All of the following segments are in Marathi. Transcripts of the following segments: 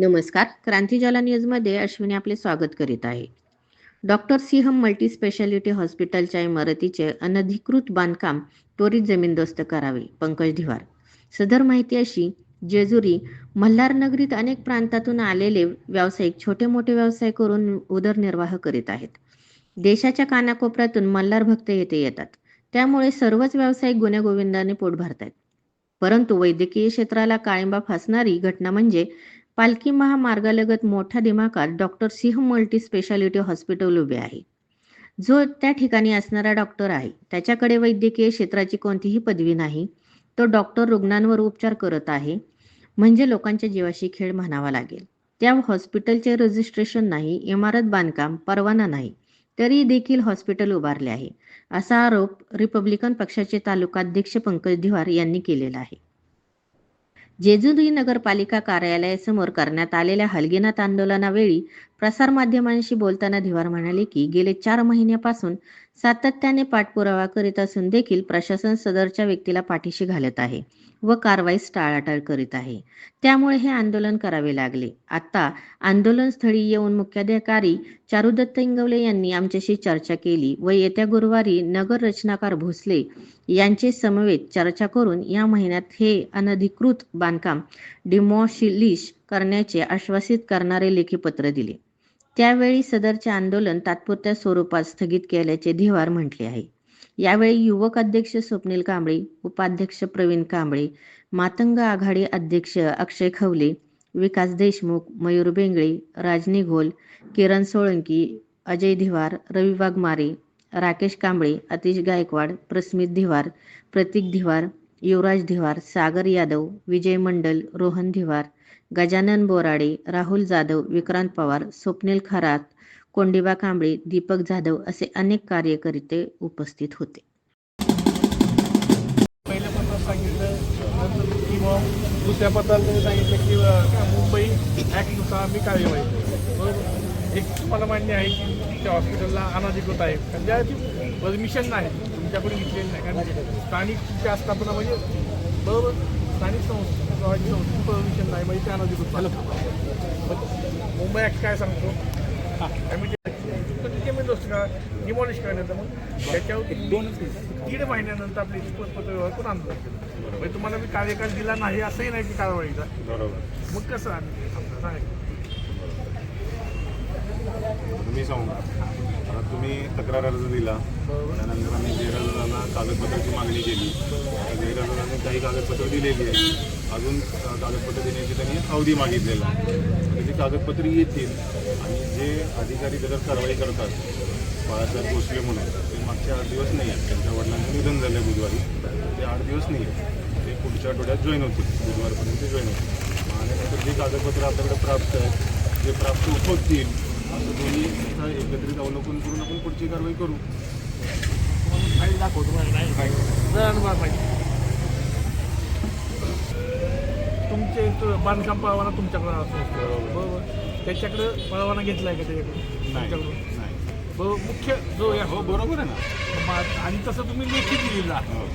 नमस्कार. क्रांतीजाला न्यूजमध्ये अश्विनी आपले स्वागत करीत आहे. डॉक्टर सिंह मल्टी स्पेशालिटी हॉस्पिटलच्या इमारतीचे अनधिकृत बांधकाम त्वरित जमीनदोस्त करावे. पंकज धिवार सदर माहिती अशी जेजुरी मल्हार नगरीत अनेक प्रांतातून आलेले व्यावसायिक छोटे मोठे व्यवसाय करून उदरनिर्वाह करीत आहेत. देशाच्या कानाकोपऱ्यातून मल्हार भक्त येथे येतात. त्यामुळे सर्वच व्यावसायिक गुण्यागोविंदाने पोट भरतात परंतु वैद्यकीय क्षेत्राला काळिंबा फासणारी घटना म्हणजे पालखी महामार्गालगत मोठ्या दिमाखात doctor Singh multi speciality hospital उभे आहे. जो त्या ठिकाणी असणारा डॉक्टर आहे त्याच्याकडे वैद्यकीय क्षेत्राची कोणतीही पदवी नाही तो डॉक्टर रुग्णांवर उपचार करत आहे म्हणजे लोकांच्या जीवाशी खेळ म्हणावा लागेल. त्या हॉस्पिटलचे रजिस्ट्रेशन नाही इमारत बांधकाम परवाना नाही तरी देखील हॉस्पिटल उभारले आहे असा आरोप रिपब्लिकन पक्षाचे तालुकाध्यक्ष पंकज धिवार यांनी केलेला आहे. जेजुरी नगरपालिका कार्यालयासमोर करण्यात आलेल्या हलगिनाथ आंदोलनावेळी प्रसारमाध्यमांशी बोलताना धिवार म्हणाले की गेले चार महिन्यापासून सातत्याने पाठपुरावा करीत असून देखील प्रशासन सदरच्या व्यक्तीला पाठीशी घालत आहे. व कारवाईस टाळाटाळ करीत आहे. त्यामुळे हे आंदोलन करावे लागले. आता आंदोलनस्थळी येऊन मुख्याधिकारी चारुदत्त इंगवले यांनी आमच्याशी चर्चा केली व येत्या गुरुवारी नगर रचनाकार भोसले यांचे समवेत चर्चा करून या महिन्यात हे अनधिकृत बांधकाम डिमॉशिलिश करण्याचे आश्वासित करणारे लेखी पत्र दिले. त्यावेळी सदरचे आंदोलन तात्पुरत्या स्वरूपात स्थगित केल्याचे धिवार म्हटले आहे. यावेळी युवक अध्यक्ष स्वप्नील कांबळे उपाध्यक्ष प्रवीण कांबळे मातंग आघाडी अध्यक्ष अक्षय खवले विकास देशमुख मयूर बेंगळे राजनी घोल किरण सोळंकी अजय धिवार रवी वाघमारे राकेश कांबळे अतिश गायकवाड प्रस्मित धिवार प्रतीक धिवार युवराज धिवार सागर यादव विजय मंडल रोहन धिवार गजानन बोराडे राहुल जाधव विक्रांत पवार स्वप्नील खरात कोंडिबा कांबळे दीपक जाधव असे अनेक कार्यकर्ते उपस्थित होते. पहिल्या पत्रात सांगितलं किंवा दुसऱ्या पत्रात त्यांनी सांगितलं की मुंबई ॲक्टनुसार आम्ही कार्यवाही बरोबर? एक तुम्हाला मान्य आहे की त्या हॉस्पिटलला अनाधिकृत आहे. कारण ज्या परमिशन नाही तुमच्याकडे घेतलेली नाही. कारण म्हणजे स्थानिक तुमच्या आस्थापना म्हणजे बरोबर? स्थानिक संस्था गावाची संस्था परमिशन नाही म्हणजे ते अनाधिकृत झालं. मुंबई ॲक्ट काय सांगतो? आम्ही जमीन का डिमॉलिश करण्याचं मग त्याच्यावर दोन दीड महिन्यानंतर आपली पत्र व्यवहार करून आंदोलन केलं म्हणजे तुम्हाला मी कार्यकाळ दिला नाही असंही नाही की कारवाईचा बरोबर मग कसं आम्ही सांगा. तुम्ही सांगू तुम्ही तक्रार अर्ज दिला. त्यानंतर आम्ही कागदपत्राची मागणी केली. त्या काही कागदपत्र दिलेली आहे अजून कागदपत्र देण्याची त्यांनी अवधी मागितलेला आहे. त्याची कागदपत्रे येतील. आणि जे अधिकारी त्याच्यावर कारवाई करतात बाळासाहेब भोसले म्हणून ते मागचे आठ दिवस नाही आहेत. त्यांच्या वडिलांचं निधन झालं बुधवारी. ते आठ दिवस नाही आहेत. ते पुढच्या आठवड्यात जॉईन होतील. बुधवारपर्यंत जॉईन होतील. आणि नंतर जे कागदपत्र आपल्याकडे प्राप्त आहेत जे प्राप्त होतील असं दोन्ही एकत्रित अवलोकन करून आपण पुढची कारवाई करू. फाईल दाखवतो मला नाही तुमचे बांधकाम परवाना तुमच्याकडे असतो. बरोबर. त्याच्याकडे परवाना घेतलाय का त्याच्याकडे? तुमच्याकडून मुख्य जो या हो बरोबर आहे ना. आणि तसं तुम्ही लेखी दिलेला. हो.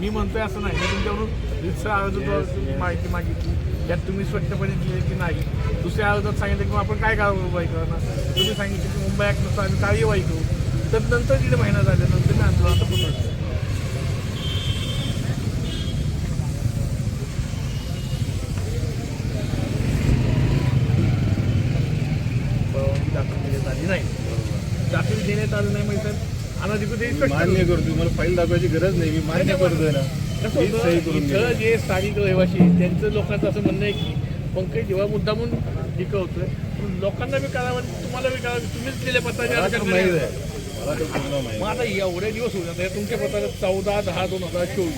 मी म्हणतोय असं नाही. मी तुमच्याकडून दुसऱ्या अर्जात तुम्ही माहिती मागितली. त्यात तुम्ही स्पष्टपणे दिले की नाही. दुसऱ्या अर्जात सांगितलं की आपण काय कारवाई करणार? तुम्ही सांगितलं की मुंबई ॲक्टनुसार आम्ही कार्यवाही करू. तर नंतर दीड महिना झाल्यानंतर मी आंदोलनाचा परवानगी दाखल देण्यात आली नाही. दाखल देण्यात आलं नाही म्हणजे अनधिकृत मान्य करतो मला फाईल दाखवायची गरज नाही मी मान्य करतोय ना. इथं दिली. जे स्थानिक रहिवासी आहेत, त्यांचं लोकांचं असं म्हणणं आहे की पंकज जेव्हा लोकांना बी करावं तुम्हाला बी करावं तुम्हीच दिल्या पत्राच्या आहे मग आहे. आता एवढे दिवस होऊ जातात तुमच्या पत्रात चौदा दहा दोन हजार चोवीस.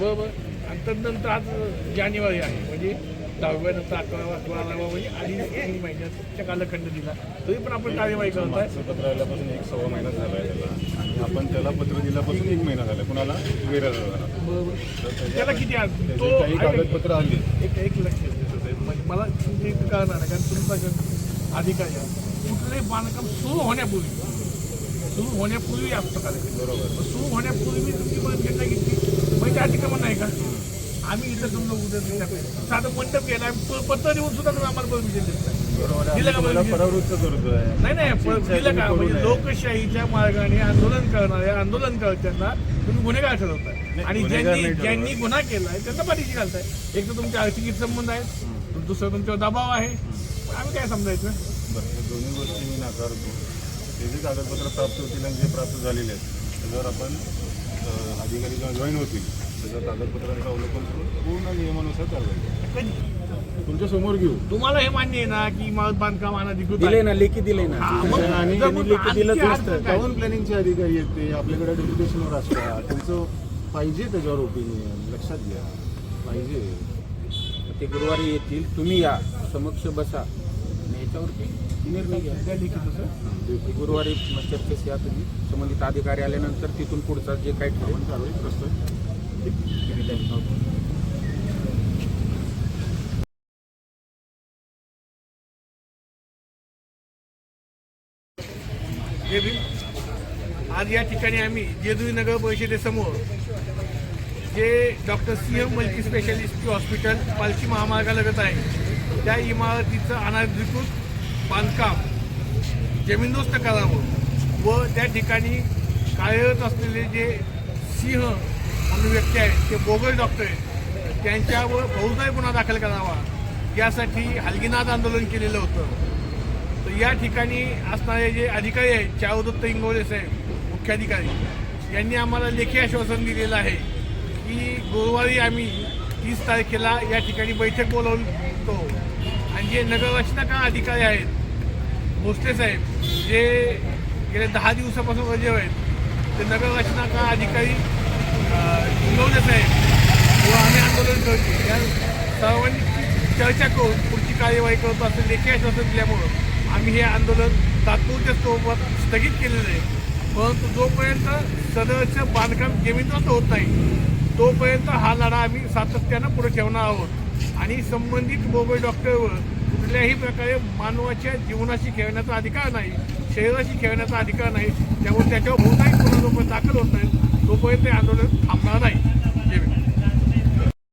बरोबर? आणि त्यानंतर आज जानेवारी आहे. म्हणजे दहाव्यानंतर अकरावा बारावा म्हणजे अडीच तीन महिन्याचा कालखंड दिला. तरी पण आपण कार्यवाही करत आहे. पत्र आल्यापासून एक सव्वा महिना झाला आहे त्याला. आणि आपण त्याला पत्र दिल्यापासून एक महिना झाला कुणाला? गैरहजराला बरोबर. त्याला किती तो काही कागदपत्र आली. एक एक लक्ष. म्हणजे मला तुमची कळणार नाही कारण तुमचा अधिकारी आहे कुठलंही बांधकाम सुरू होण्यापूर्वी सुरू होण्यापूर्वी कार्यक्रम बरोबर सुरू होण्यापूर्वी तुमची मार्केटला घेतली म्हणजे त्या ठिकाणी नाही का? आम्ही इथं समजा उद्या साधं मंडप गेला प- पत्र देऊन सुद्धा तुम्ही आम्हाला परमिशन देत. दिलं का करतोय. नाही नाही दिलं का? म्हणजे. लोकशाहीच्या मार्गाने आंदोलन करणाऱ्या आंदोलनकर्त्यांना तुम्ही गुन्हेगार ठरवताय आणि ज्यांनी. ज्यांनी गुन्हा केलाय त्यांना पाठीशी घालताय. एक तर तुमचे आर्थिक संबंध आहेत दुसरं तुमच्यावर दबाव आहे. आम्ही काय समजायचं? दोन्ही गोष्टी मी नाकारतो. ते जे कागदपत्र प्राप्त होतील आणि जे प्राप्त झालेले आहेत त्याच्यावर आपण अधिकारी जेव्हा जॉईन होतील त्याच्या कागदपत्रांचं अवलोकन करून पूर्ण नियमानुसार कारवाई? तुमच्यासमोर घेऊ. तुम्हाला हे मान्य आहे ना की इमारत बांधकाम अनधिकृत दिले आहे? ना लेखी दिले ना. हा, मग आणि जर त्यांनी मग लेखी दिलं आणखी अर्थ काय? टाऊन प्लॅनिंगचे अधिकारी आहेत ते आपल्याकडे डेप्युटेशनवर असतात. त्यांचं पाहिजे त्याच्यावर ओपिनियन लक्षात घ्या. पाहिजे. ते गुरुवारी येतील. तुम्ही या. समक्ष बसा. आणि याच्यावरती निर्णय घ्या लिखित गुरुवारी चर्चेस या तुम्ही. संबंधित अधिकारी आल्यानंतर तिथून पुढचा जे काही कारवाई त्यांच्यावर जय भीम आज या ठिकाणी आम्ही जेजुरी नगर परिषदेसमोर जे doctor Singh multi specialist hospital पालखी महामार्गालगत आहे त्या इमारतीचं अनधिकृत बांधकाम जमीनदोस्त करावं व त्या ठिकाणी कार्यरत असलेले जे सिंह म्हणून व्यक्ती आहेत ते बोगल डॉक्टर आहेत त्यांच्यावर फौजदारी गुन्हा दाखल करावा यासाठी हलगीनाद आंदोलन केलेलं होतं. तर या ठिकाणी असणारे जे अधिकारी आहेत चावदत्त इंगोले साहेब मुख्याधिकारी यांनी आम्हाला लेखी आश्वासन दिलेलं आहे की गुरुवारी आम्ही तीस तारखेला या ठिकाणी बैठक बोलवतो आणि जे नगररचनाकार अधिकारी आहेत भोसले साहेब जे गेले दहा दिवसापासून रजेव आहेत ते नगररचनाकार अधिकारी अं, साहेब व आम्ही आंदोलन करतो या सर्वांनी चर्चा करून पुढची कार्यवाही करतो असं लेखी आश्वासन दिल्यामुळं आम्ही हे आंदोलन तात्पुरत्या स्वरूपात स्थगित केलेलं आहे. परंतु जोपर्यंत सदरचं बांधकाम जमीनच होत नाही तोपर्यंत हा लढा आम्ही सातत्यानं पुढे ठेवणार आहोत. आणि संबंधित बोबे डॉक्टरवर कुठल्याही प्रकारे मानवाच्या जीवनाशी खेळण्याचा अधिकार नाही शरीराशी खेळण्याचा अधिकार नाही त्यामुळे त्याच्यावर बहुतांश गुन्हा जोपर्यंत दाखल होत नाही तोपर्यंत हे आंदोलन थांबणार नाही.